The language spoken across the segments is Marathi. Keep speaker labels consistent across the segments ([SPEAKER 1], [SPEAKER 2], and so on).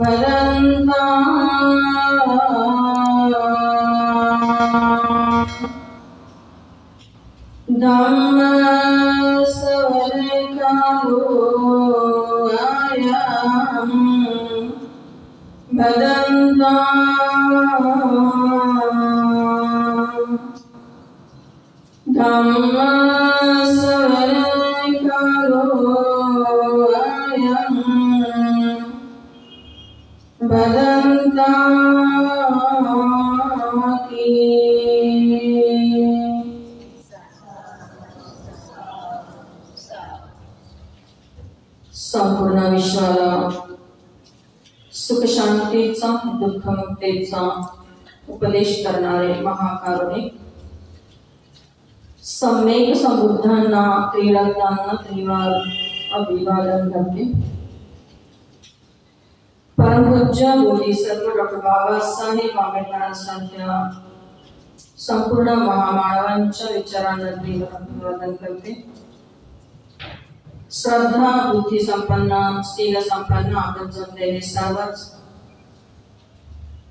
[SPEAKER 1] वदन्ता धम्म सवरकारो अयम् वदन्ता सुखशांतीचा दुःखमुक्तीचा उपदेश करणारे महाकारुणिक सम्यक समृद्धांना क्रीडकांना त्रिवार अभिवादन करते परमपूज्य बोधी सर्व डॉक्टर बाबासाहेब आंबेडकरांसारख्या संपूर्ण महामानवांच्या विचारांना अभिवादन करते श्रद्धा बुद्धी संपन्न शील संपन्न आपण जपलेले सर्वच.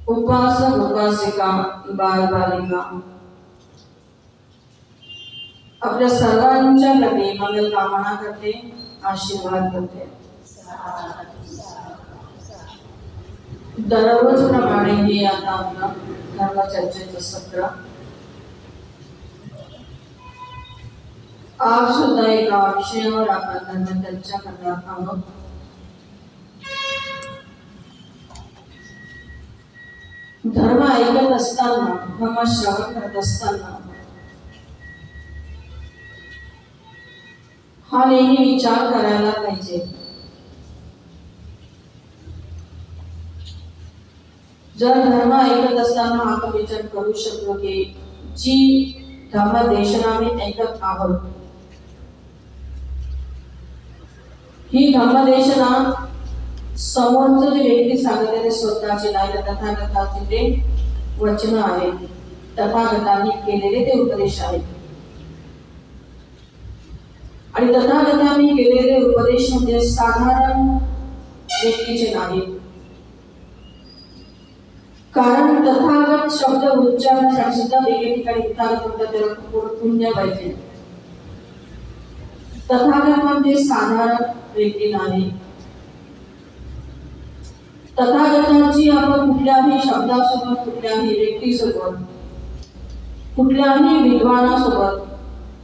[SPEAKER 1] उपास उपासिका बाल बालिका आपल्या सर्वांच्या प्रती मंगल कामना करते आशीर्वाद करते दररोज प्रमाणे हे आता आपलं धर्मचर्चेचं सत्र आप सुद्धा एका विषयावर आपण चर्चा करणार आहोत धर्म ऐकत असताना धर्म श्रवण करत असताना हा नेहमी विचार करायला पाहिजे जर धर्म ऐकत असताना आपण विचार करू शकतो की जी धर्म देशना मी ऐकत आहोत ही धर्मदेशना समोरचं जे व्यक्ती सांगितलेले स्वतःचे नाही तर तथागताचे ते वचन आहे तथागतांनी केलेले ते उपदेश आहेत आणि तथागतांनी केलेले उपदेश म्हणजे साधारण व्यक्तीचे नाही. कारण तथागत शब्द उच्चारण्यासाठी सुद्धा वेगळ्या ठिकाणी तथागत म्हणतात त्याला पुण्य पाहिजे. तथागत म्हणजे साधारण व्यक्ती नाही. तथागतांची आपण कुठल्याही शब्दासोबत कुठल्याही व्यक्तीसोबत कुठल्याही विद्वानासोबत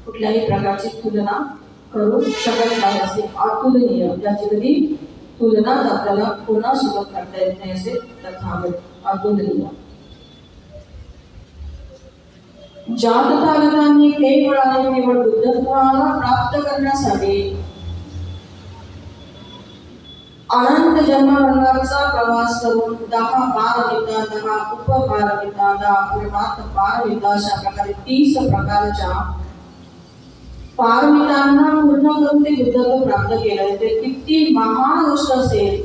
[SPEAKER 1] कुठल्याही प्रकारची तुलना करू शकत नाही असे अतुलनीय त्याची कधी तुलनाच आपल्याला कोणासोबत करता येत नाही असे तथागत अतुलनीय. जात तागतांनी खेळ मिळाले केवळ बुद्धत्वाला प्राप्त करण्यासाठी अनंत जन्मरंगाचा प्रवास करून दहा पारमिता दहा उपपारमिता दहा पूर्णात पारमिता अशा प्रकारे तीस प्रकारच्या पारमितांना पूर्ण करून ते बुद्धत्व प्राप्त केलं ते किती महान गोष्ट असेल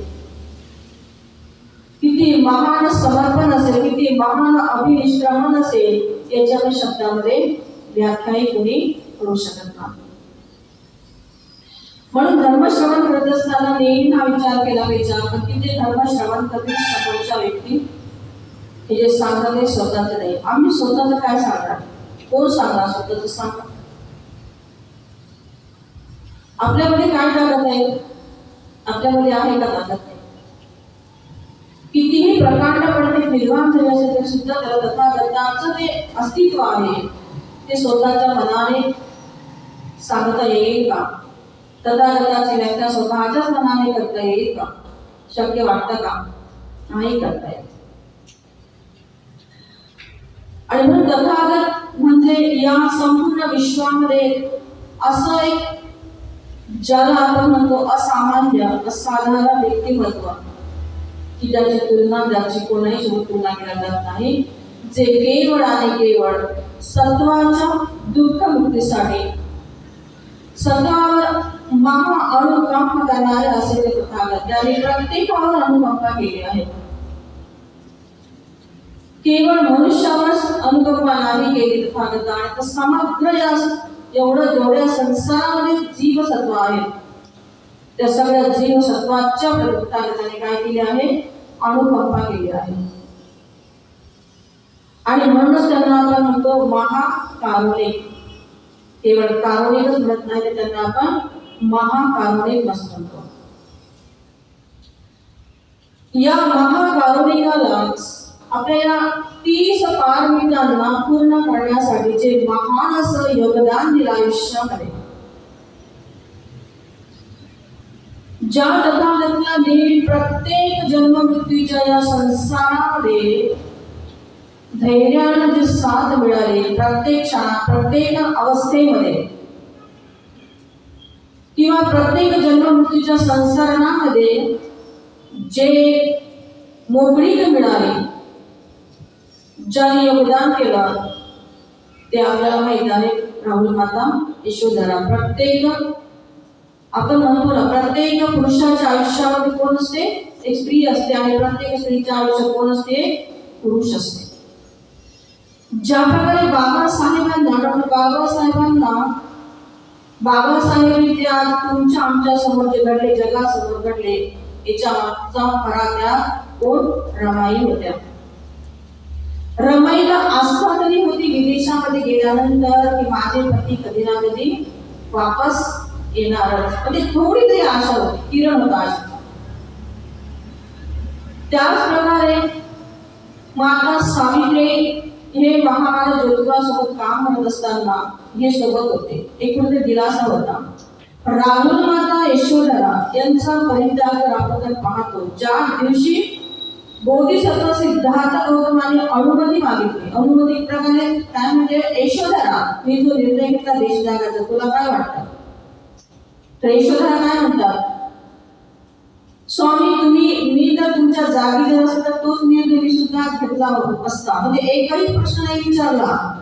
[SPEAKER 1] किती महान समर्पण असेल किती महान अभिनिष्क्रमण असेल याच्या शब्दामध्ये व्याख्याही कोणी करू शकत नाही. म्हणून धर्मश्रवण करत असताना नेहमी हा विचार केला पाहिजे. आपण की ते धर्मश्रवण करतील समोरच्या व्यक्ती? हे जे सांगतात ते स्वतःच नाही. आम्ही स्वतःच काय सांगणार? कोण सांगणार स्वतःच सांगा आपल्यामध्ये काय ताकद आहे? आपल्यामध्ये आहे का ताकद कितीही प्रकांडपणे निर्माण झाले असेल तरी सुद्धा त्याला तथागताचं जे अस्तित्व आहे. ते स्वतःच्या मनाने सांगता येईल का? तथागताची व्याख्या स्वतःच्याच मनाने करता येईल का? शक्य वाटतं का? नाही करता येत. आणि म्हणून तथागत म्हणजे या संपूर्ण विश्वामध्ये असं एक ज्याला आपण म्हणतो असामान्य असाधारण व्यक्तिमत्व. की ज्याची तुलना ज्याची कोणाही सोबत तुलना केला जात नाही. जे केवळ आणि केवळ सत्वाच्या दुःखमुक्तीसाठी सत्वावर महा अनुकंप करणारे असे ते तथागत ज्याने प्रत्येकावर अनुकंपा केली आहे. केवळ मनुष्यावरच अनुकंपा नाही केली तथागत आणि तर समग्र या एवढं जेवढ्या संसारामध्ये जीवसत्व आहे त्या सगळ्या जीवसत्वाच्या तथागताने काय केले आहे? अनुकंपा केली आहे. आणि म्हणूनच त्यांना आपण म्हणतो महाकारुणिक केवळ कारुणिकच म्हणत नाही तर त्यांना आपण महाकारुणिक असं म्हणतो. या महाकारुणिकाला आपल्या या तीस पारमितांना पूर्ण करण्यासाठी जे महान असं योगदान दिलं आयुष्यामध्ये ज्या तथागतला प्रत्येक जन्म मृत्यूच्या या संसारामध्ये धैर्यानं जी साथ मिळाली प्रत्येक क्षणात प्रत्येक अवस्थेमध्ये किंवा प्रत्येक जन्म मृत्यूच्या संसारणामध्ये जे मोकळीक मिळाली ज्याने योगदान केलं ते आपल्याला माहीत आहे. राहुल माता यशोधरा प्रत्येक आपण म्हणतो ना प्रत्येक पुरुषाच्या आयुष्यामध्ये कोण असते? एक स्त्री असते आणि प्रत्येक स्त्रीच्या आयुष्यात कोण असते? पुरुष असते. ज्या प्रकारे बाबासाहेबांना डॉक्टर बाबासाहेबांना बाबासाहेब ते आज तुमच्या आमच्यासमोर जे घडले जगासमोर घडले याच्या मागचा खरा त्या कोण? रमाई होत्या. रमाईला आस्था तरी होती विदेशामध्ये गेल्यानंतर की माझे पती कधी ना कधी वापस येणारच. म्हणजे थोडी तरी आशा होती. किरण होता आशा. त्याच प्रकारे माता सावित्री हे महाराज ज्योतिबा सोबत काम करत असताना हे सोबत होते. एक म्हणजे दिलासा होता. राहुल माता यशोधरा यांचा परित्याग जर पाहतो. ज्या दिवशी बोधिसत्व सिद्धार्थ गौतमाने अनुमती मागितली. अनुमती एक प्रकारे काय म्हणजे यशोधरा मी जो निर्णय घेतला देश तुला काय वाटतं? तर यशोधरा काय म्हणतात स्वामी तुम्ही मी जर तुमच्या जागी जर असेल तर तोच निर्णय मी सुद्धा घेतला असता. म्हणजे एकही प्रश्न नाही विचारला.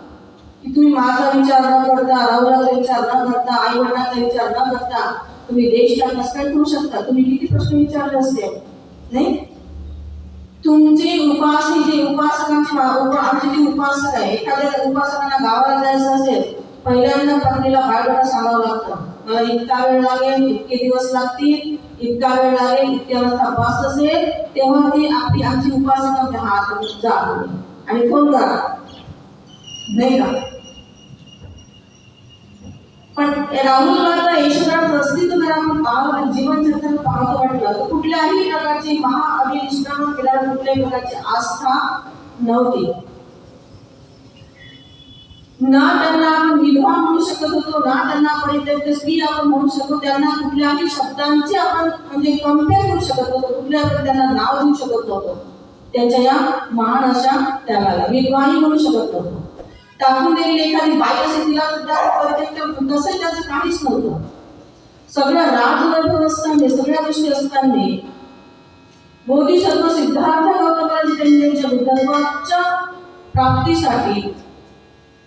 [SPEAKER 1] की तुम्ही माझा विचार न करता राहुलाचा विचार न करता आई वडिलांचा विचार न करता तुम्ही देशला कसं काय करू शकता. तुम्ही किती प्रश्न विचारले असते? नाही? तुमचे उपासी जे उपासनाची आमचे जे उपासक आहे एखाद्या उपासकांना गावाला जायचं असेल पहिल्यांदा पत्नीला बायोडाटा सांगावं लागतं. इतका वेळ लागेल इतके दिवस लागतील इतका वेळ लागेल इतके वाजता बस असेल तेव्हा ती आपली आमची उपासना आपल्या हात जा आणि फोन करा. नाही का? पण राहुल मात्र यशोधराचं अस्तित्व घरामध्ये आपण पाहतो जीवन चरित्र पाहतो म्हटलं तर कुठल्याही प्रकारची महाअभिनिष्ठा केल्यावर कुठल्याही प्रकारची आस्था नव्हती. ना त्यांना आपण विधवा म्हणू शकत होतो ना त्यांना आपण इतर स्त्री आपण म्हणू शकतो त्यांना कुठल्याही शब्दांचे आपण म्हणजे कंपेअर करू शकत नव्हतो कुठल्या आपण त्यांना नाव देऊ शकत नव्हतो. त्यांच्या या महान अशा त्यागाला विधवाही म्हणू शकत नव्हतो. टाकून दिलेली एखादी बाई असे तिला सुद्धा तसं त्याचं काहीच नव्हतं. सगळ्या राजवैभव असताना सगळ्या गोष्टी असताना बोधिसत्व सिद्धार्थ गौतमाजी त्यांनी त्यांच्या बुद्धत्वाच्या प्राप्तीसाठी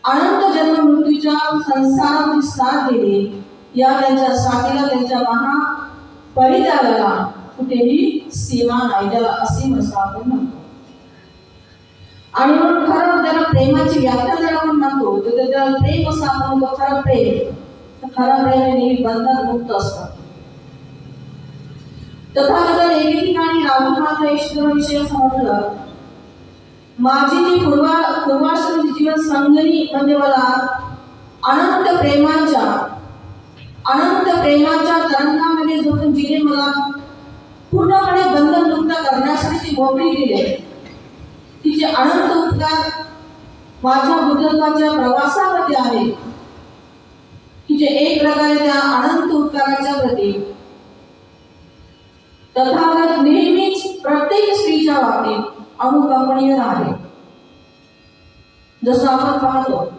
[SPEAKER 1] अनंत जन्म मृत्यूच्या संसाराची साथ दिली या त्यांच्या साथीला त्यांच्या महा परित्यागाला कुठेही सीमा नाही त्याला असीम असं आपण म्हणतो. आणि म्हणून खरं त्याला प्रेमाची व्याख्या जर आपण म्हणतो तर त्याला प्रेम असं आपण म्हणतो खरं प्रेम. तर खरं प्रेम हे नेहमी बंधन मुक्त असतात तथागत एके ठिकाणी राहुल माता ईश्वर विषय समजलं माझी जी पूर्वा पूर्वाश्रम जीवन संगणी म्हणजे मला अनंत प्रेमाच्या अनंत प्रेमाच्या तरंगामध्ये जोडून जिने मला पूर्णपणे बंधन मुक्त करण्यासाठी ती मोकळी दिली तिचे अनंत उपकार माझ्या बुद्धत्वाच्या प्रवासामध्ये आहे. तिचे एक प्रकारे त्या अनंत उपकाराच्या प्रती. तथागत नेहमीच प्रत्येक स्त्रीच्या बाबतीत अनुकंपनीय आहे. जसं आपण पाहतो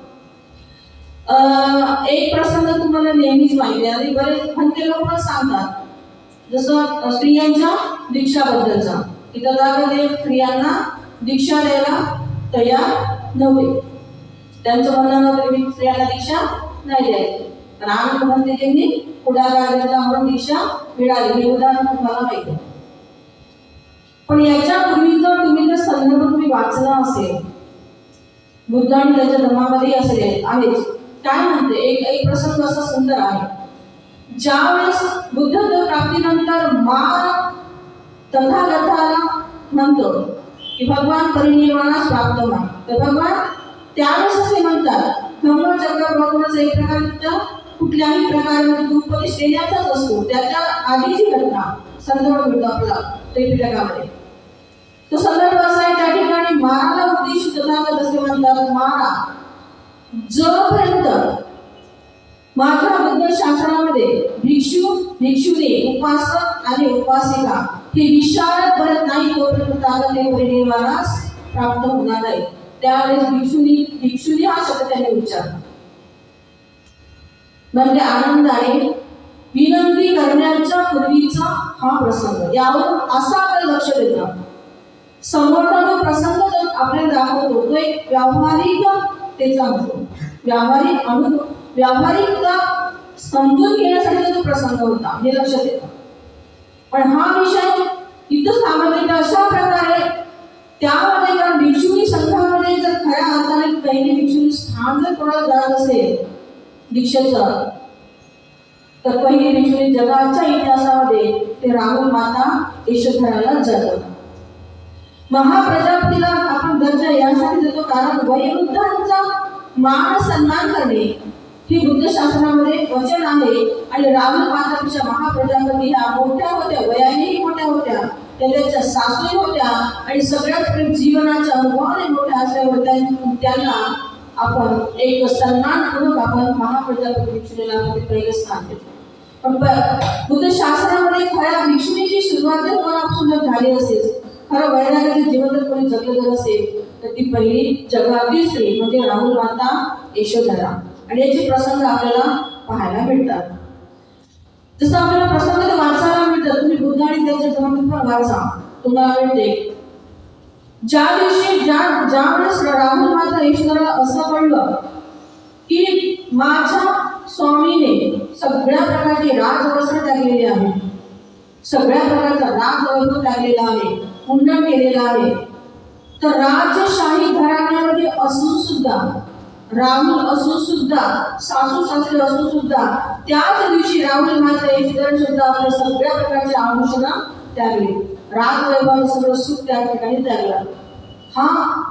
[SPEAKER 1] अं, एक प्रसंग तुम्हाला नेहमीच माहिती आणि बरेच म्हणते लोक सांगतात जसं स्त्रियांच्या दीक्षाबद्दलचा की तथागतदेव स्त्रियांना दीक्षा द्यायला तयार नव्हते त्यांचं म्हणणं नव्हतं स्त्रियांना दीक्षा नाही द्यायची पण आनंद त्यांनी पुढाकार घेतला म्हणून दीक्षा मिळाली. हे उदाहरण तुम्हाला माहिती आहे. पण याच्यापूर्वी जर तुम्ही जर संदर्भ तुम्ही वाचला असेल बुद्ध आणि त्याच्या धर्मामध्ये असेल आहेच. काय म्हणते? एक एक प्रसंग असा सुंदर आहे. ज्यावेळेस बुद्ध प्राप्तीनंतर मार तथागताला म्हणतो की भगवान परिनिर्वाणास प्राप्त नाही. तर भगवान त्यावेळेस असे म्हणतात धम्मचक्र बघूनच एक प्रकार कुठल्याही प्रकारे उपदेश देण्याचाच असतो. त्याच्या आधीची घटना. संदर्भ मिळतो आपला त्रिपिटकामध्ये. तो संदर्भ असा आहे त्या ठिकाणी माराला उद्देश तथागत असे म्हणतात मारा जोपर्यंत माझ्या बुद्ध शास्त्रामध्ये भिक्षू भिक्षुने उपासक आणि उपासिका हे विशारद भरत नाही तोपर्यंत ताकद हे परिनिर्वाणास प्राप्त होणार नाही. त्यावेळेस भिक्षुनी भिक्षुनी हा शब्द त्याने उच्चारला. म्हणजे आनंदाने विनंती करण्याच्या पूर्वीचा हा प्रसंग. यावर असा आपण लक्ष देतं समोरचा जो प्रसंग जो आपल्याला दाखवतो तो एक व्यावहारिक त्याचा होतो व्यावहारिक अनुभव व्यावहारिकता समजून घेण्यासाठी तो प्रसंग होता हे लक्षात येतं. पण हा विषय इथं सांगितलं अशा प्रकारे त्यामध्ये कारण भिक्षुनी संघामध्ये जर खऱ्या अर्थाने पहिली भिक्षुनी स्थान जर कोणाला जात असेल दीक्षेचं तर पहिली भिक्षुनी जगाच्या इतिहासामध्ये ते राहुल माता यशोधराला जातात महाप्रजापतीला आपण दर्जा यासाठी देतो कारण वयोवृद्धांचा मान सन्मान करणे ही बुद्ध शास्त्रामध्ये वचन आहे. आणि राहुल मातापेक्षा महाप्रजापती ह्या मोठ्या होत्या वयानेही मोठ्या होत्या. त्या त्यांच्या सासूही होत्या आणि सगळ्यात जीवनाच्या अनुभवाने मोठ्या असल्यामुळे त्यांना आपण एक सन्मानपूर्वक आपण महाप्रजापती भिक्षुनीला पहिले स्थान देतो. बुद्ध शास्त्रामध्ये खऱ्या भिक्षुणीची सुरुवात जर झाली असेल. खरं वैराग्याचे जीवन जर कोणी जगलं असेल तर ती पहिली जगातील स्त्री म्हणजे राहुल माता यशोधरा. आणि याचे प्रसंग आपल्याला पाहायला मिळतात. जसं आपल्याला प्रसंग वाचायला मिळतात तुम्ही बुद्ध आणि त्याचे धर्म पण वाचा. तुम्हाला मिळते. ज्या दिवशी ज्या वेळेस राहुल माता यशोधरा असं म्हणलं की माझ्या सगळ्या प्रकारची ओळखण्यात टाकलेली आहे. सगळ्या प्रकारचा राजवैभव लागलेला आहे. मुंडन केलेला आहे. तर राजशाही घराण्यामध्ये असून सुद्धा राहुल असून सुद्धा सासू सासरे असून सुद्धा त्याच दिवशी राहुल मात्र यशोधर सुद्धा आपल्या सगळ्या प्रकारच्या आभूषण राग वैभव सगळं सुख त्या ठिकाणी त्यागला. हा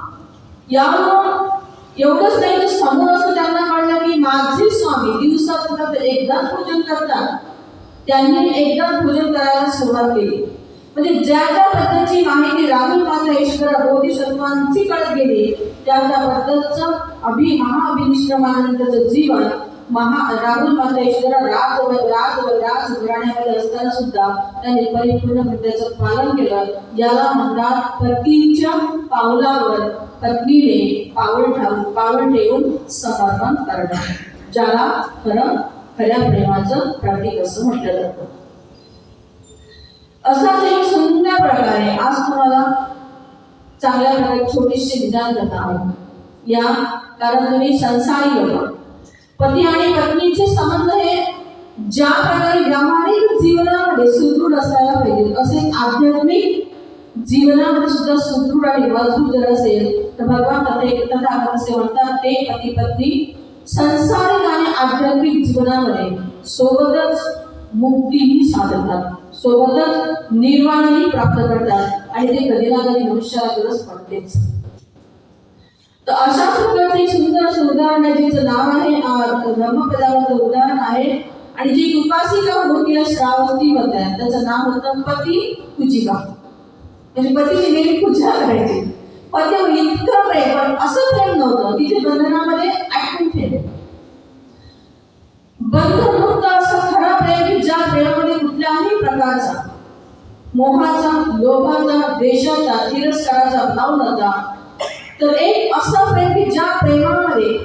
[SPEAKER 1] यावरून एवढंच नाही तर समोर असं त्यांना कळलं की माझे स्वामी दिवसात ते एकदाच पूजन करतात. त्यांनी एकदा पूजन करायला सुरुवात केली. म्हणजे ज्या ज्या पद्धतीची माहिती राहुल माता ईश्वर बोधिसत्वांची कळत गेली त्या त्याबद्दलचं अभि महाअभिनिश्रमानंतरचं जीवन महा राहुल माता ईश्वर राज राज राज घराण्यामध्ये असताना सुद्धा त्यांनी परिपूर्ण मुद्द्याचं पालन केलं. याला म्हणतात पतीच्या पावलावर पत्नीने पावल ठाऊन पावल ठेवून समर्पण करणं ज्याला खरं खऱ्या प्रेमाचं प्रतीक असं म्हटलं जातं. असाच एक सुंदर प्रकारे आज तुम्हाला चांगल्या प्रकारे छोटीशी विधान देत आहोत या कारण तुम्ही संसारी लोक. पती आणि पत्नीचे संबंध हे ज्या प्रकारे व्यावहारिक जीवनामध्ये सुदृढ असायला पाहिजे असे आध्यात्मिक जीवनामध्ये सुद्धा सुदृढ आणि मजबूत जर असेल तर भगवान कथे तथागत असे म्हणतात ते पती पत्नी संसारिक आणि आध्यात्मिक जीवनामध्ये सोबतच मुक्तीही साधतात सोबतच निर्वाणही प्राप्त करतात आणि ते कधी ना कधी मनुष्याला गरज पडतेच. तर अशा प्रकारचे सुंदर उदाहरण जिचं नाव आहे ब्रह्मपदावरचं उदाहरण आहे आणि जी उपासिका होती श्रावस्ती म्हणतात त्याचं नाव होतं पती पूजिका म्हणजे पतीची नेहमी पूजा करायची. पण ते इतकं प्रेम पण असं प्रेम नव्हतं. तिचे बंधनामध्ये अटकून ठेवले. बंधमुक्त असं खरं प्रेम की ज्या प्रेमामध्ये कुठल्याही प्रकारचा मोहाचा लोभाचा देशाचा तिरस्काराचा भाव नव्हता तर एक असं प्रेम की ज्या प्रेमामध्ये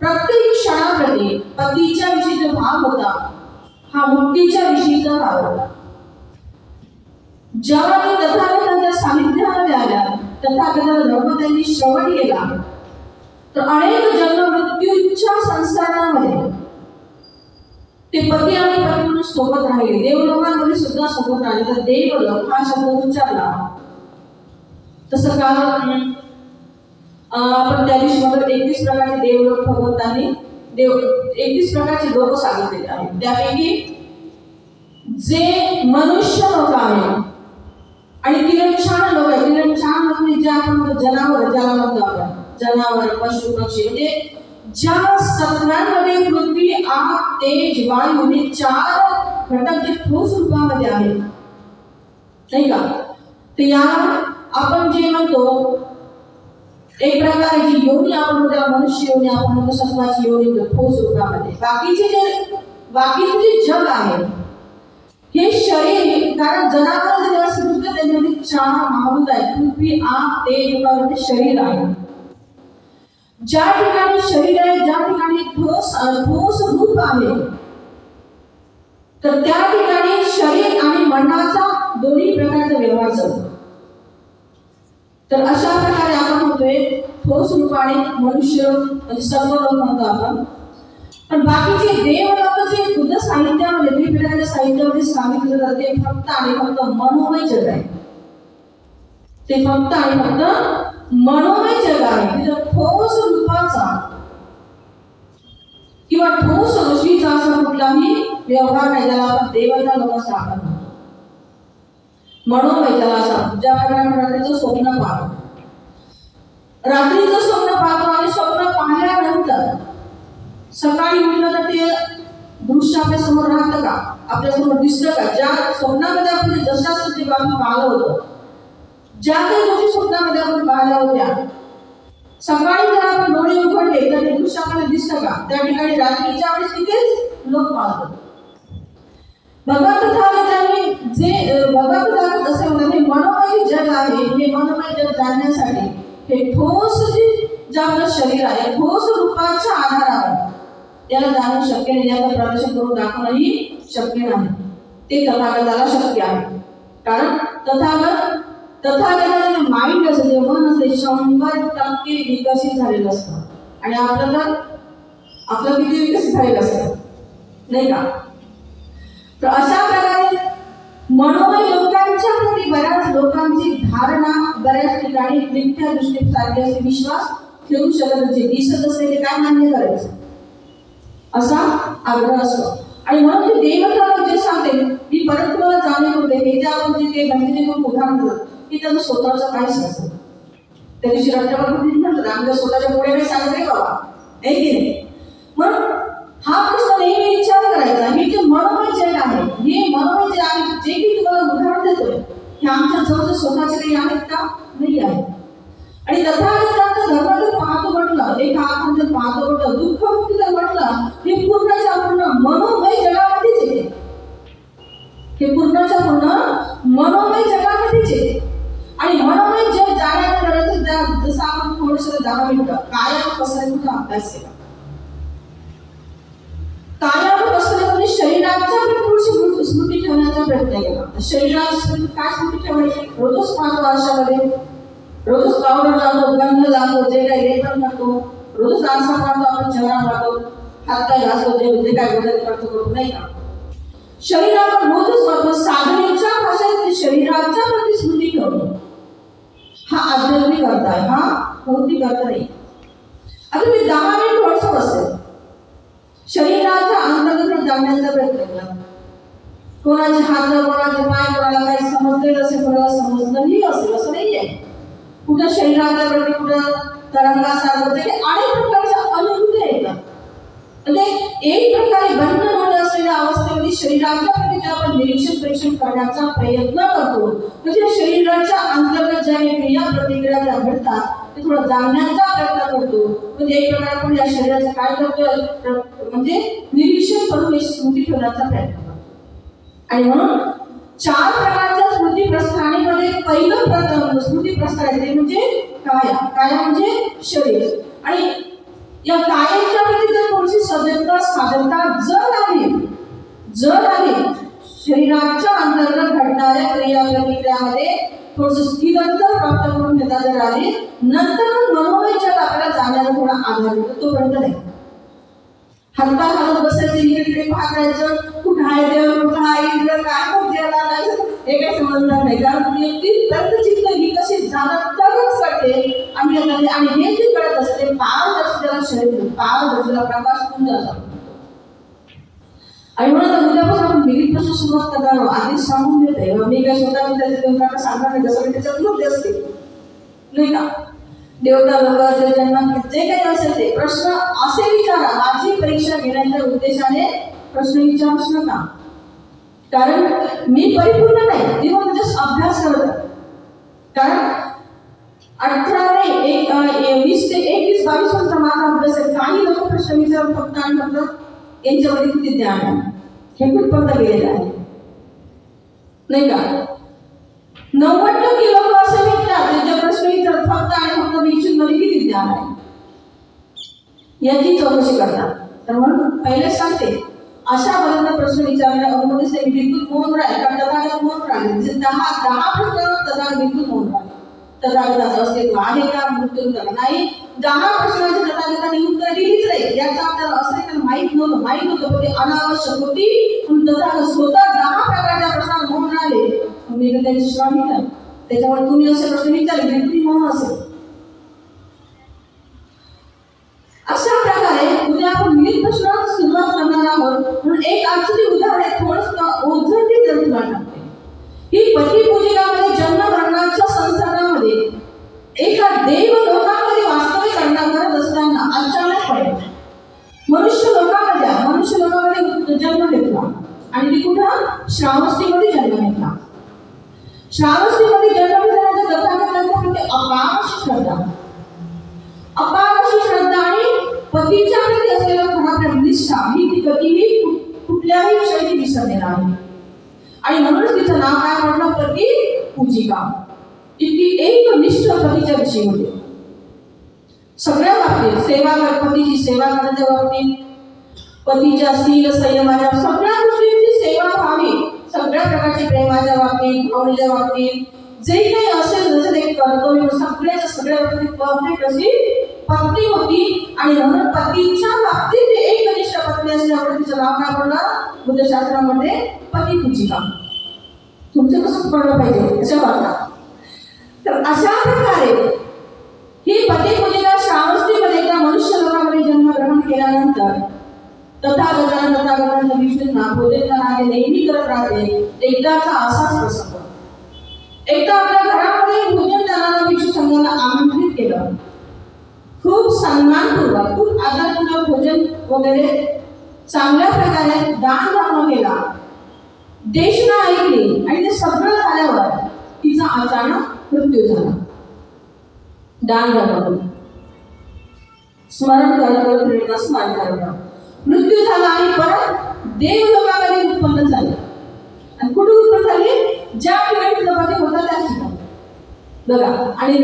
[SPEAKER 1] प्रत्येक क्षणामध्ये पतीच्या विषयी जो भाव होता हा मुक्तीच्या विषयीचा भाव होता. जेव्हा तो तथागतांच्या सानिध्यामध्ये आल्या तथागताचा धर्म त्यांनी श्रवण केला. तर अनेक जन्म मृत्यूच्या संसारामध्ये ते पती आणि पत्नी म्हणून सोबत राहिले. देवलोकांमध्ये सुद्धा सोबत राहिले. तर देवलोक हा शब्द उच्चारला. तसं का? आपण त्या दिवशी बघत एकवीस प्रकारचे देवलोक भगवंतांनी देव एकवीस प्रकारचे लोक सांगितलेले आहेत. त्यापैकी जे मनुष्य लोक आहेत आणि तिरछान लोक आहेत तिरछान म्हणजे जे आपण जनावर ज्याला म्हणतो आपण जनावर पशु पक्षी म्हणजे ज्या सत्रांमध्ये पृथ्वी आग तेज वायू हे चार घटक जे ठोस रूपामध्ये आहेत नाही का? तर या आपण जे म्हणतो एक प्रकारे जी योनी आपण म्हणतो मनुष्य योनी आपण म्हणतो सत्वाची योनी म्हणतो ठोस रूपामध्ये. बाकीचे जे बाकीचे जे जग आहे हे शरीर कारण जनावर जेव्हा त्याच्यामध्ये माऊद आहे पृथ्वी आप ते एकावरती शरीर आहे. ज्या ठिकाणी शरीर आहे ज्या ठिकाणी ठोस ठोस रूप आहे तर त्या ठिकाणी शरीर आणि मनाचा दोन्ही प्रकारचा व्यवहार चालतो. तर अशा प्रकारे आपण म्हणतोय ठोस रूपाने मनुष्य म्हणजे सर्व लोक म्हणतो आपण. पण बाकीचे देव लोक जे बुद्ध साहित्यामध्ये वेगवेगळ्या साहित्यामध्ये सांगितलं जाते फक्त आणि फक्त मनोमय जग आहे. ते फक्त आणि फक्त मनोमय जग आहे. तिथं ठोस रूपाचा किंवा ठोस गोष्टीचा असा कुठलाही व्यवहार नाही. त्याला आपण देवता लोक सांगत मनोमय त्याला असा. ज्या प्रकारे रात्रीचं स्वप्न पाहतो. रात्रीचं स्वप्न पाहतो आणि स्वप्न पाहिल्यानंतर सकाळी उठलं तर ते दृश्य आपल्यासमोर राहतं का? आपल्यासमोर दिसतं का? ज्या स्वप्नामध्ये आपण जे जशा जे बाबी पाहिलं होतं. ज्या काही गोष्टी स्वप्नामध्ये आपण पाहिल्या होत्या सकाळी जर आपण डोळे उघडले तर हे दृश्य आपल्याला दिसतं का? त्या ठिकाणी रात्रीच्या वेळेस तिथेच लोक पाहतात. भगवंत तथागतांनी जे अं, भगवंत तथागत असे म्हणतात हे मनोमय जग आहे हे मनोमय जग जाणण्यासाठी हे ठोस जे जे आपलं शरीर आहे ठोस रूपाच्या आधारावर त्याला जाणं शक्य नाही याचा प्रवेश करून दाखवणंही शक्य नाही. ते तथागताला शक्य आहे. कारण तथागत तथागताचे माइंड असेल जे मन असते शंभर टक्के विकसित झालेलं असतं. आणि आपलं तर आपलं किती विकसित झालेलं असतं? नाही का? तर अशा प्रकारे मनोमय लोकांच्या प्रती बऱ्याच लोकांची धारणा बऱ्याच ठिकाणी मिथ्या दृष्टी सारखी असे विश्वास ठेवू शकत जे दिसत असेल ते काय मान्य करायचं? असा आग्रह असतो. आणि म्हणून ते जे सांगते मी परत तुम्हाला जाणीव होते हे जे आपण जे ते माहिती उदाहरण की त्याचं स्वतःचं काय सांगतो त्या दिवशी राष्ट्रपती म्हटलं आम्ही स्वतःच्या पुढे काही सांगत बाबा आहे की नाही? म्हणून हा प्रश्न नेहमी विचार करायचा. हे जे मनोमय जग आहे हे मनोमय जे आहे जे की तुम्हाला उदाहरण देतोय हे आमच्या जवळ स्वतःचे काही आहेत का? नाही आहे. आणि तथागतांचा धर्म जर पाहतो म्हटलं एक आपण जर पाहतो म्हटलं दुःख मुक्ती जर म्हटलं हे पूर्णच्या पूर्ण मनोमय जगामध्येच येते. हे पूर्णच्या पूर्ण मनोमय जगामध्येच येते. आणि म्हणून जे जाण्यात करायचं त्या- जसं आपण थोडस दहा मिनिटं कायम पसरतीचा अभ्यास केला. कायम पसरतीमध्ये म्हणजे शरीराच्या पण थोडीशी स्मृती ठेवण्याचा प्रयत्न केला. शरीराची स्मृती काय स्मृती ठेवायची? रोजच पाहतो आरशामध्ये. रोजच पावडर लावतो गंध लावतो जे काही लेपन करतो. रोजच आरसा पाहतो आपण चेहरा पाहतो. हात काय घासतो जे जे काय बदल करतो करतो नाही का? शरीरावर रोजच पाहतो. साधनेच्या भाषेत शरीराच्या प्रती स्मृती ठेवणे. हा आध्यात्मिक अर्थ आहे हा भौतिक अर्थ नाही. आता मी दहा मिनिट थोडस बसेल शरीराच्या अंतर्गत जाण्याचा प्रयत्न केला. कोणाचे हात कोणाचे पाय कोणाला काही समजलेलं असेल कोणाला समजलंही असेल असं नाही आहे कुठं शरीराच्या प्रती कुठं तरंगा साधवते अनेक प्रकारच्या अनुभूती येतात म्हणजे एक प्रकारे बंद होत असलेल्या अवस्थेमध्ये शरीराच्या प्रती आपण निरीक्षण परीक्षण करण्याचा प्रयत्न करतो. म्हणजे शरीराच्या अंतर्गत ज्या काही क्रिया प्रतिक्रिया ज्या घडतात ते थोडं जाणण्याचा प्रयत्न करतो. म्हणजे एक प्रकारे आपण या शरीराचं काय करतोय म्हणजे निरीक्षण करून स्मृती ठेवण्याचा प्रयत्न करतो. आणि म्हणून चार प्रकारच्या स्मृती प्रस्थानीमध्ये पहिलं प्रथम स्मृती प्रस्थान आहे ते म्हणजे काया. काया म्हणजे शरीर. आणि या कायमच्या प्रती जर थोडीशी सजगता साधकता जर आली जर आली शरीराच्या अंतर्गत घडणाऱ्या क्रिया प्रतिक्रियामध्ये थोडस स्थिरता प्राप्त करून घेता जर आली नंतर मग मनोविचार आपल्याला जाण्याला थोडा आधार होतो तो पर्यंत नाही. हलता हलत बसायचं इकडे तिकडे पाहत राहायचं. कुठं आहे देव कुठं आहे इकडं काय करते नाही. हे काही समजणार नाही. कारण व्यक्ती तर्कचित्त ही कशी जाणं तरच कळते आणि आणि हे जे कळत असते पारदर्शकाला शरीर पारदर्शकाला प्रकाश पुंज असा आणि म्हणून आता सुरुवात करणार आधीच सांगून देते मी काय स्वतः मी देवतांना सांगणार नाही. जसं मी त्याच्यात लोक असते. नाही का? देवता लोक त्यांना जे काही असेल ते प्रश्न असे विचारा माझी परीक्षा घेण्याच्या उद्देशाने प्रश्न विचारूच नका. कारण मी परिपूर्ण नाही तेव्हा म्हणजे अभ्यास करत कारण अठरा ते एक वीस ते एकवीस बावीस वर्षाचा माझा अभ्यास आहे. काही लोक प्रश्न विचारून फक्त आणि फक्त यांच्यामध्ये किती ज्ञान आहे? हे कुठपर्यंत गेलेलं आहे. नाही का? नव्वद टक्के लोक असं भेटतात त्यांच्या प्रश्न विचारत फक्त आणि फक्त मध्ये किती ज्ञान आहे याची चौकशी करतात. तर म्हणून पहिले सांगते अशा पर्यंत प्रश्न विचारण्या अगोदरच ते बिलकुल मौन राहील कारण तथागत मौन राहील दहा दहा प्रश्न तथागत बिलकुल मौन राहील तथागताचं अस्तित्व आहे का? मृत्यू का नाही. दहा प्रश्नांची तथागतांनी उत्तर दिलीच नाही. याचा आपल्याला असं काही माहीत नव्हतं. माहीत नव्हतं पण ते अनावश्यक होती. पण तथागत स्वतः दहा प्रकारच्या प्रश्नात म्हणून राहिले मी तर त्यांची स्वामी ना त्याच्यामुळे तुम्ही असे प्रश्न विचारले म्हणजे तुम्ही म्हणून असेल. अशा प्रकारे उद्या आपण विविध प्रश्न सुरुवात करणार आहोत. म्हणून एक आजची उदाहरण आहे. थोडस ओझरती जर तुम्हाला ही पहिली पूजिकामध्ये जन्म घडणाच्या संसारामध्ये एका देव लोकांमध्ये वास्तविक करणार करत असताना अचानकपणे मनुष्य लोकांमध्ये मनुष्य लोकांमध्ये जन्म घेतला. आणि ती कुठं? श्रावस्तीमध्ये जन्म घेतला. श्रावस्तीमध्ये जन्म घेतल्यानंतर तथागतांचा प्रति अपार श्रद्धा. अपार श्रद्धा आणि पतीच्या प्रती असलेला खरा निष्ठा ही ती कधीही कु- कुठल्याही क्षणी येणार नाही. आणि म्हणूनच तिचं नाव काय म्हटलं पती पूजिका. इतकी एक निष्ठ पतीच्या विषयी होते सगळ्या बाबतीत सेवा पतीची सेवा करण्याच्या बाबतीत. पतीच्या सील संयमाच्या सगळ्या गोष्टींची सेवा व्हावी. सगळ्या प्रकारची प्रेमाच्या बाबतीत भावनेच्या बाबतीत. जे काही असेल जसं ते कर्तव्य सगळ्याच्या सगळ्या बाबतीत परफेक्ट अशी पत्नी होती आणि म्हणून पतीच्या बाबतीत ते एक कनिष्ठ पत्नी असल्यामुळे तिचं नाव काय पडलं? बुद्धशास्त्रामध्ये पती पूजिका तुमचं कसं पडलं पाहिजे? अशा वाटतात तर अशा प्रकारे ही पती पूजिका श्रावस्तीमध्ये एकदा मनुष्य लोकांमध्ये जन्म ग्रहण केल्यानंतर तथागतान तथागतांना विष्णूंना भोजन करणारे नेहमी करत राहते. एकदाचा असाच प्रसंग. एकदा आपल्या घरामध्ये भोजन दानाला विष्णू संघाला आमंत्रित केलं. खूप सन्मानपूर्वक खूप आदरपूर्वक भोजन वगैरे चांगल्या प्रकारे दान धर्म केला. देशना ऐकली आणि ते सगळं झाल्यावर तिचा अचानक मृत्यू झाला. दान धर्म स्मरण करत प्रेरणा स्मरण करत मृत्यू झाला आणि परत देव लोकांमध्ये उत्पन्न झाले. आणि कुठे उत्पन्न झाली? ज्या ठिकाणी तिचा पती होता त्या ठिकाणी. बघा आणि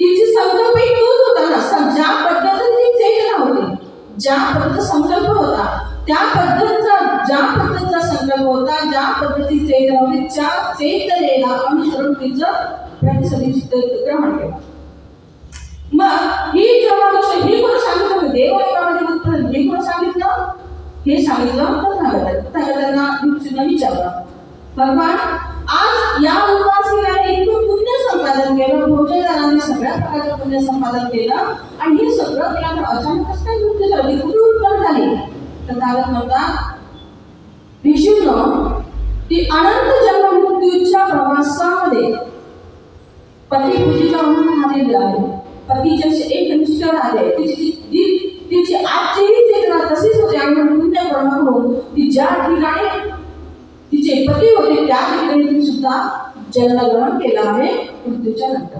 [SPEAKER 1] तिची संकल्प तोच होता ज्या पद्धतीची चेतना होती ज्या पद्धत संकल्प होता त्या पद्धतीचा ज्या पद्धतीचा संकल्प होता ज्या पद्धतीची चेतना होती त्या चेतनेला अनुसरून तिचं प्रतिसंधीची ग्रहण केलं. मग ही जेव्हा गोष्ट ही कोण सांगितलं की देव लोकांमध्ये उत्पन्न हे कोण सांगितलं? हे सांगितलं तथागत तथागतांना भिक्षूंना विचारलं. भगवान आज या उपासिकाने इतकं संपादन केलं भोजनाने सगळ्या प्रकारचं पुण्य संपादन केलं. आणि हे सगळं केल्यानंतर अचानक कसं काय मृत्यू झाली? कुठे उत्पन्न झाली? तथागत म्हणतात भिक्षूंनो ती अनंत जन्म मृत्यूच्या प्रवासामध्ये पती पूजिका म्हणून आलेली आहे. पतीच्या एक निष्ठ आले तिची तिची आजचीही चेतना तशीच होती आणि म्हणून पुण्य कर्म करून ती ज्या ठिकाणी तिचे पती होते त्या ठिकाणी ती सुद्धा जन्मग्रहण केला आहे मृत्यूच्या नंतर.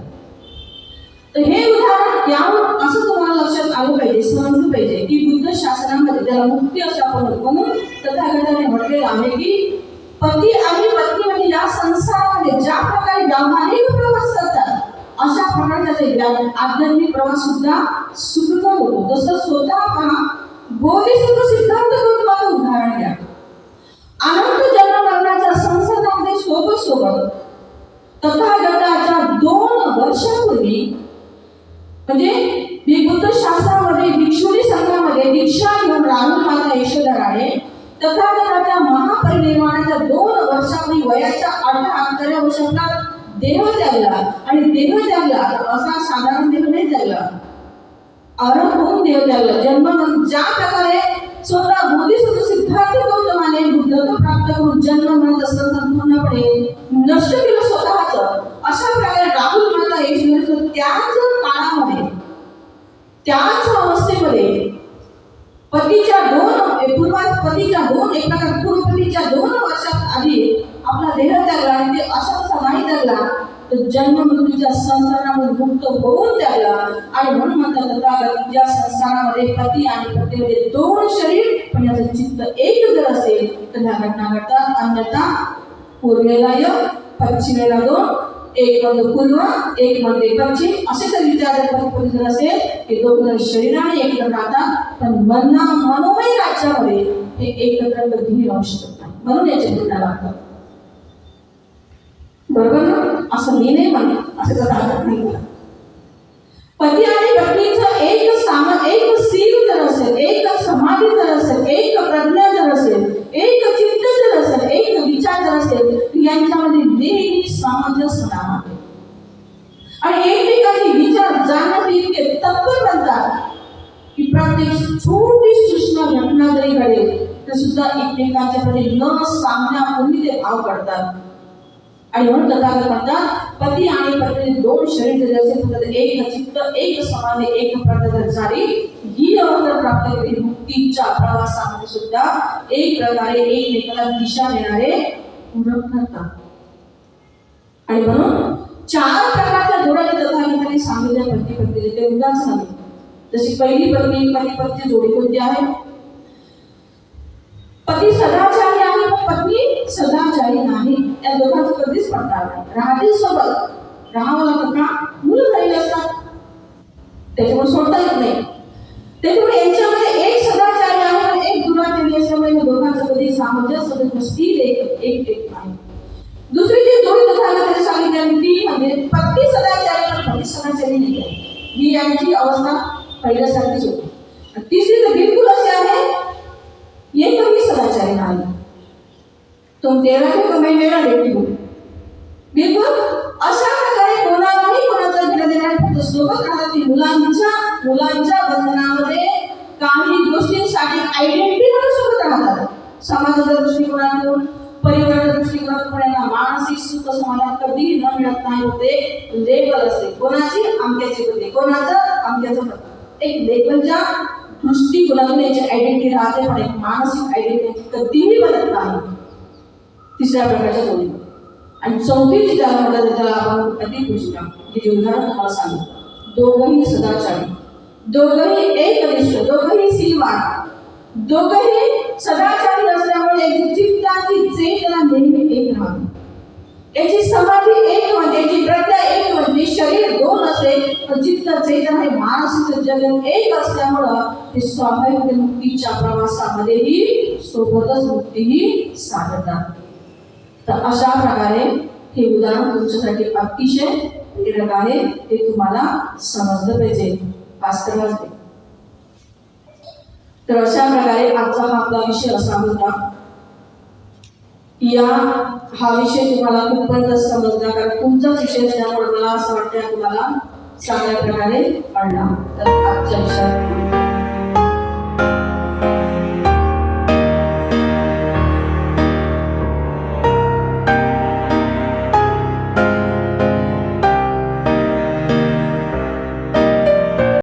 [SPEAKER 1] तर हे उदाहरण यावर असं तुम्हाला लक्षात आलं पाहिजे समजलं पाहिजे की बुद्ध शासनामध्ये त्याला मुक्ती असं आपण म्हणतो. म्हणून तथागताने म्हटलेलं आहे की पती आणि पत्नी म्हणजे या संसारामध्ये ज्या प्रकारे व्यावहारिक प्रवास करतात. अशा प्रकारचा आध्यात्मिक प्रवास सुद्धा सुखकर होतो. जसं स्वतः पहा बोधिसत्व सिद्धांत गौतमाचं उदाहरण घ्या अनंत जन्म मरणाच्या संसदामध्ये सोबत सोबत तथागताच्या दोन वर्षापूर्वी म्हणजे मी बुद्ध शास्त्रामध्ये भिक्षुणी संघामध्ये दीक्षा घेऊन राहुल माता यशोधराने तथागताच्या महापरिनिर्वाणाच्या दोन वर्षापूर्वी वयाच्या अठरा अकरा वर्षांना देह त्यागला. आणि देह त्यागला. असा साधारण देह नाही त्यागला. आरंभ होऊन देव त्यागला. जन्म ज्या प्रकारे स्वतः बोधिसत्व सिद्धार्थ गौतमाने बुद्धत्व प्राप्त करून जन्म म्हणत असताना संपूर्णपणे नष्ट केलं स्वतःच. अशा प्रकारे राहुल माता येशू त्याच काळामध्ये त्याच अवस्थेमध्ये पतीच्या दोन पूर्वात पतीच्या दोन एक प्रकार पूर्वपतीच्या दोन वर्षात आधी आपला देह त्यागला आणि ते असा नाही त्यागला तर जन्म मृत्यूच्या संसारामध्ये मुक्त होऊन त्याला आणि म्हणून म्हणतात तथागत या संसारामध्ये पती आणि पतीमध्ये दोन शरीर पण याचं चित्त एक जर असेल तर ह्या घटना घडतात. अन्यथा पूर्वेला एक पश्चिमेला दोन एक म्हणजे पूर्व एक म्हणजे पश्चिम. असे जर विचार जर जर असेल हे दोन जर शरीराने एकत्र राहतात पण मना मनोमय राज्यामध्ये हे एकत्र कधीही राहू शकत नाही म्हणून याचे घटना लागतात बरोबर ना? असं मी नाही म्हणत. असं तर लागत नाही मला पती आणि पत्नीचं एक साम एक सील जर असेल एक समाधी जर असेल एक प्रज्ञा जर असेल एक चित्त जर असेल एक विचार जर असेल यांच्यामध्ये नेहमी सामंजस्य राहणार. आणि एकमेकाची विचार जाणण्यासाठी इतके तत्पर बनतात की प्रत्येक छोटी सूक्ष्म घटना जरी घडेल तर सुद्धा एकमेकांच्या मध्ये न सांगण्यापूर्वी ते भाव करतात आणि म्हणून तथागत म्हणतात पती आणि पत्नी दोन शरीर जरी असेल तर एक चित्त एक समाधी एक प्रज्ञा झाली ही अवस्था प्राप्त केली मुक्तीच्या प्रवासामध्ये सुद्धा एक प्रकारे एकमेकाला दिशा देणारे पूरक ठरतात आणि म्हणून चार प्रकारच्या जोड्या तथागताने सांगितल्या पती पत्नी ते उदाहरण नाही जशी पहिली पत्नी पती पत्नी जोडी कोणती आहे? पती सदाचारी आहे व पत्नी सदाचारी नाही. या दोघांचं कधीच पडतात नाही. राहतील सोबत. राहावं लागतं का? मुलं झालेली असतात. त्याच्यामुळे सोडता येत नाही. त्याच्यामुळे यांच्यामध्ये एक सदाचारी आहे पण एक दुराचारी असल्यामुळे या दोघांचं कधी सामंजस्य कधी एक एक एक नाही. दुसरी जी जोडी तथागताने सांगितली ती म्हणजे पत्नी सदाचारी पण पती सदाचारी नाही. ही यांची अवस्था पहिल्यासारखीच होती. तिसरी तर बिलकुल अशी आहे एकही सदाचारी नाही तुम तेरा को कमाई मेरा बेटी बिलकुल अशा प्रकारे कोणालाही कोणाचा घेणं देणार फक्त सोबत राहतात मुलांच्या मुलांच्या बंधनामध्ये काही गोष्टींसाठी आयडेंटिटी म्हणून सोबत राहतात. समाजाच्या दृष्टिकोनातून परिवाराच्या दृष्टिकोनातून पण यांना मानसिक सुख समाधान कधीही न मिळत नाही होते लेबल असते. कोणाची? आमक्याची होते. कोणाचं? आमक्याचं होतं. एक लेबलच्या दृष्टिकोनातून याची आयडेंटिटी राहते पण एक मानसिक आयडेंटिटी कधीही बदलत नाही. तिसऱ्या प्रकारच्या जोडीमध्ये आणि चौथी जी त्याला त्याला आपण अधिक गोष्ट जी जे तुम्हाला सांगू दोघंही सदाचारी. दोघंही एकनिष्ठ दोघंही सीलवान दोघंही सदाचारी असल्यामुळे याची चित्ताची चेतना नेहमी एक राहते. याची समाधी एक म्हणजे याची प्रज्ञा एक म्हणजे शरीर दोन असेल पण चित्त चेतन हे मानसिक जगन एक असल्यामुळं ते स्वाभाविक मुक्तीच्या प्रवासामध्येही सोबतच मुक्तीही साधतात. तर अशा प्रकारे हे उदाहरण तुमच्यासाठी अतिशय प्रेरक आहे. हे तुम्हाला समजलं पाहिजे. वास्तवाच तर अशा प्रकारे आजचा हा आपला विषय असा होता. या हा विषय तुम्हाला खूपच समजला. कारण तुमचाच विषय असल्यामुळे मला असं वाटतं तुम्हाला चांगल्या प्रकारे कळला. तर आजच्या विषयात